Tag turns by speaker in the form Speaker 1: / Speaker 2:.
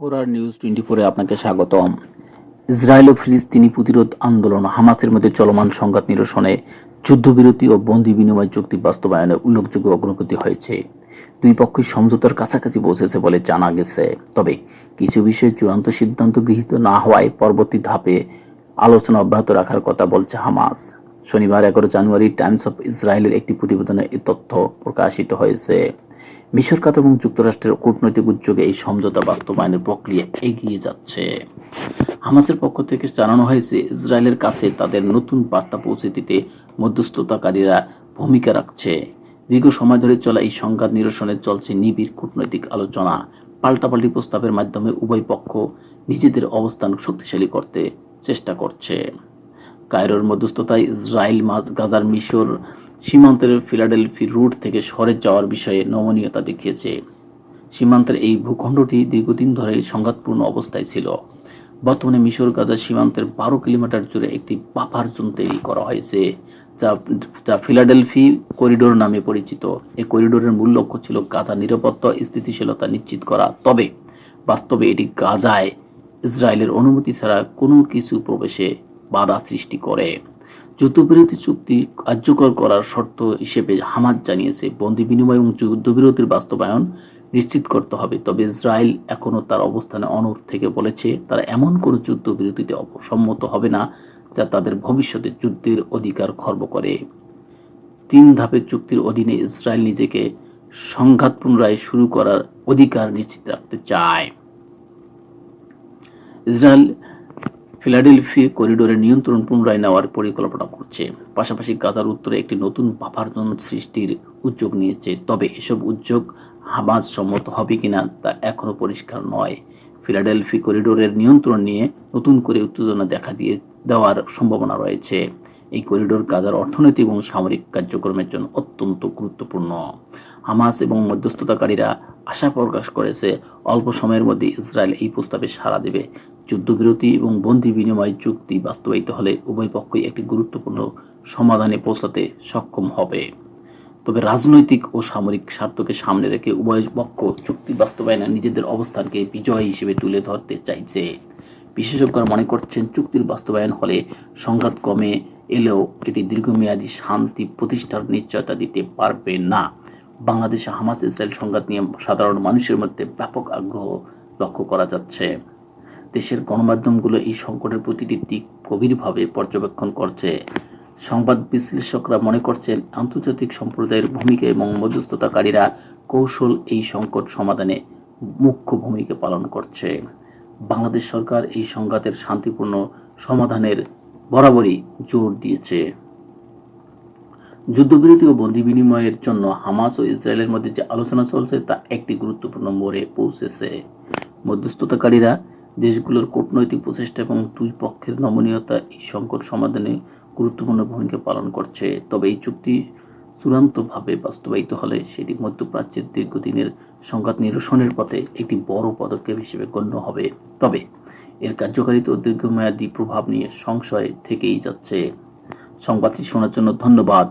Speaker 1: ফোরার news twenty ফোরে আপনাকে স্বাগতম। ইসরায়েল ও ফিলিস্তিনি প্রতিরোধ আন্দোলন হামাসের মধ্যে চলমান সংঘাত নিরসনে যুদ্ধবিরতি ও বন্দি বিনিময় চুক্তি বাস্তবায়নে উল্লেখযোগ্য অগ্রগতি হয়েছে। দুই পক্ষই সমঝোতার কাছাকাছি বলে জানা গেছে। তবে কিছু বিষয়ে চূড়ান্ত সিদ্ধান্ত গৃহীত না হওয়ায় পরবর্তী ধাপে আলোচনা অব্যাহত রাখার কথা বলছে হামাস। শনিবার এগারো জানুয়ারি টাইমস অফ ইসরায়েলের একটি প্রতিবেদনে এই তথ্য প্রকাশিত হয়েছে। মিশর কাতার এবং যুক্তরাষ্ট্রের কূটনৈতিক উদ্যোগে এই সমঝোতা বাস্তবায়নের প্রক্রিয়া এগিয়ে যাচ্ছে। হামাসের পক্ষ থেকে জানানো হয়েছে, ইসরায়েলের কাছে তাদের নতুন বার্তা পৌঁছে দিতে মধ্যস্থতাকারীরা ভূমিকা রাখছে। দীর্ঘ সময় ধরে চলা এই সংঘাত নিরসনে চলছে নিবিড় কূটনৈতিক আলোচনা। পাল্টাপাল্টি প্রস্তাবের মাধ্যমে উভয় পক্ষ নিজেদের অবস্থান শক্তিশালী করতে চেষ্টা করছে। কায়রোর মধ্যস্থতায় ইসরায়েল গাজার মিশর সীমান্তের ফিলাডেলফি রুট থেকে সরে যাওয়ার বিষয়ে নমনীয়তা দেখিয়েছে। সীমান্তের এই ভূখণ্ডটি দীর্ঘদিন ধরে সংঘাতপূর্ণ অবস্থায় ছিল। বর্তমানে মিশর গাজা সীমান্তের বারো কিলোমিটার জুড়ে একটি বাফার জোন তৈরি করা হয়েছে, যা যা ফিলাডেলফি করিডোর নামে পরিচিত। এই করিডোরের মূল লক্ষ্য ছিল গাজা নিরাপত্তা, স্থিতিশীলতা নিশ্চিত করা। তবে বাস্তবে এটি গাজায় ইসরায়েলের অনুমতি ছাড়া কোনো কিছু প্রবেশে বাধা সৃষ্টি করে। যুদ্ধবিরতি চুক্তি কার্যকর করার শর্ত হিসেবে হামাদ জানিয়েছে, বন্দি বিনিময় এবং যুদ্ধবিরতির বাস্তবায়ন নিশ্চিত করতে হবে। তবে ইসরায়েল এখনও তার অবস্থানে অনড় থেকে বলেছে, তারা এমন কোনো যুদ্ধবিরতিতে অসম্মত হবে না যা তাদের ভবিষ্যতে যুদ্ধের অধিকার খর্ব করে। তিন ধাপের চুক্তির অধীনে ইসরায়েল নিজেকে সংঘাত পুনরায় শুরু করার অধিকার নিশ্চিত রাখতে চায়। ইসরায়েল ফিলাডেলফি করিডোরের নিয়ন্ত্রণ পুনরায় নেওয়ার পরিকল্পনা করছে। পাশাপাশি গাজার উত্তরে একটি নতুন বাফার জোন সৃষ্টির উদ্যোগ নিয়েছে। তবে এসব উদ্যোগ হামাজ সম্মত হবে কিনা তা এখনও পরিষ্কার নয়। ফিলাডেলফি করিডোরের নিয়ন্ত্রণ নিয়ে নতুন করে উত্তেজনা দেখা দিয়ে দেওয়ার সম্ভাবনা রয়েছে। এই করিডোর গাজার অর্থনৈতিক এবং সামরিক কার্যক্রমের জন্য অত্যন্ত গুরুত্বপূর্ণ। হামাস এবং মধ্যস্থতাকারীরা আশা প্রকাশ করেছে, অল্প সময়ের মধ্যে ইসরায়েল এই প্রস্তাবে সাড়া দেবে। যুদ্ধবিরতি এবং বন্দি বিনিময় চুক্তি বাস্তবায়িত হলে উভয় পক্ষই একটি গুরুত্বপূর্ণ সমাধানে পৌঁছাতে সক্ষম হবে। তবে রাজনৈতিক ও সামরিক স্বার্থকে সামনে রেখে উভয় পক্ষ চুক্তি বাস্তবায়নে নিজেদের অবস্থানকে বিজয় হিসেবে তুলে ধরতে চাইছে। বিশেষজ্ঞরা মনে করছেন, চুক্তির বাস্তবায়ন হলে সংঘাত কমে এলেও এটি দীর্ঘমেয়াদী শান্তি প্রতিষ্ঠার নিশ্চয়তা দিতে পারবে না। বাংলাদেশে হামাস ইসরায়েল সংঘাত নিয়ে সাধারণ মানুষের মধ্যে ব্যাপক আগ্রহ লক্ষ্য করা যাচ্ছে। দেশের গণমাধ্যমগুলো এই সংকটের প্রতিটি দিক গভীরভাবে পর্যবেক্ষণ করছে। সংবাদ বিশ্লেষকরা মনে করছেন, আন্তর্জাতিক সম্প্রদায়ের ভূমিকা এবং মধ্যস্থতাকারীরা কৌশল এই সংকট সমাধানে মুখ্য ভূমিকা পালন করছে। বাংলাদেশ সরকার এই সংঘাতের শান্তিপূর্ণ সমাধানের বরাবরই জোর দিয়েছে। যুদ্ধবিরতি ও বন্দি বিনিময়ের জন্য হামাস ও ইসরায়েলের মধ্যে যে আলোচনা চলছে তা একটি গুরুত্বপূর্ণ মোড়ে পৌঁছেছে। মধ্যস্থতাকারীরা দেশগুলোর কূটনৈতিক প্রচেষ্টা এবং দুই পক্ষের নমনীয়তা এই সংকট সমাধানে গুরুত্বপূর্ণ ভূমিকা পালন করছে। তবে এই চুক্তি চূড়ান্তভাবে বাস্তবায়িত হলে সেটি মধ্যপ্রাচ্যের দীর্ঘদিনের সংঘাত নিরসনের পথে একটি বড় পদক্ষেপ হিসেবে গণ্য হবে। তবে এর কার্যকারিতা ও দীর্ঘমেয়াদী প্রভাব নিয়ে সংশয় থেকেই যাচ্ছে। সংবাদটি শোনার জন্য ধন্যবাদ।